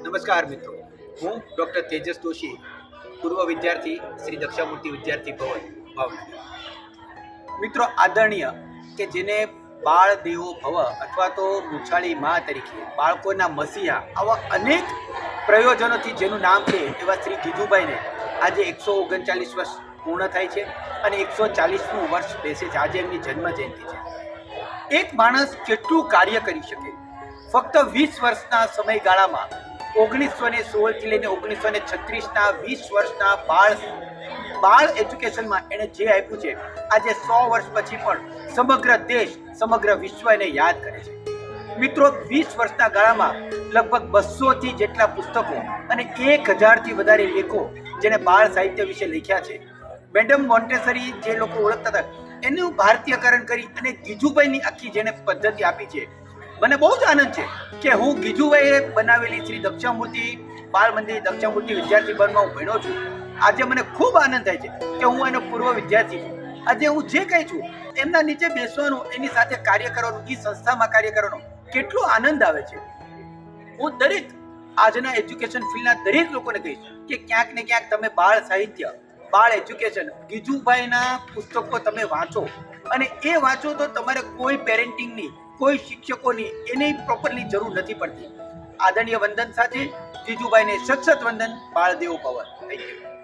નમસ્કાર મિત્રો. હું ડૉક્ટર તેજસ દોશી પૂર્વ વિદ્યાર્થી શ્રી દક્ષામૂર્તિ વિદ્યાર્થી ભવન, ભાવનગર. મિત્રો, આદરણીય કે જેને બાળ દેવો ભવ અથવા તો મૂછાળી મા તરીકે બાળકોના મસીહા આવા અનેક પ્રયોજનોથી જેનું નામ છે એવા શ્રી જીજુભાઈને આજે એકસો ઓગણચાલીસ વર્ષ પૂર્ણ થાય છે અને એકસો ચાલીસમું વર્ષ બેસે છે. આજે એમની જન્મ જયંતિ છે. એક માણસ કેટલું કાર્ય કરી શકે? ફક્ત વીસ વર્ષના સમયગાળામાં ઓગણીસો ને સોળથી લઈને ઓગણીસો ને છત્રીસના વીસ વર્ષના બાળ બાળ એજ્યુકેશનમાં એણે જે આપ્યું છે, આજે સો વર્ષ પછી પણ સમગ્ર દેશ, સમગ્ર વિશ્વ એને યાદ કરે છે. મિત્રો, વીસ વર્ષના ગાળામાં લગભગ બસોથી જેટલા પુસ્તકો અને એક હજારથી વધારે લેખો જેને બાળ સાહિત્ય વિશે લખ્યા છે. મેડમ મોન્ટેસરી જે લોકો ઓળખતા હતા, એનું ભારતીયકરણ કરી અને ગીજુભાઈની આખી જેને પદ્ધતિ આપી છે મને બહુ જ આનંદ છે કે હું ગીજુભાઈએ બનાવેલી શ્રી દક્ષામૂર્તિ, બાળ મંદિર દક્ષામૂર્તિ વિદ્યાર્થી ભવનમાં હું ભણ્યો છું. આજે મને ખૂબ આનંદ થાય છે કે હું એનો પૂર્વ વિદ્યાર્થી છું. આજે હું જે કંઈ છું, એમના નીચે બેસવાનું, એની સાથે કાર્ય કરવાનું એ સંસ્થામાં કાર્ય કરવાનો કેટલો આનંદ આવે છે. હું દરેક આજના એજ્યુકેશન ફિલ્ડના દરેક લોકોને કહીશ કે ક્યાંક ને ક્યાંક તમે બાળ સાહિત્ય, બાળ એજ્યુકેશન ગીજુભાઈના પુસ્તકો તમે વાંચો. અને એ વાંચો તો તમારે કોઈ પેરેન્ટિંગની કોઈ શિક્ષકોની એને પ્રોપરલી જરૂર નથી પડતી. આદરણીય વંદન સાથે જીજુભાઈને સત સત વંદન, બાળદેવ પવન થેન્ક યુ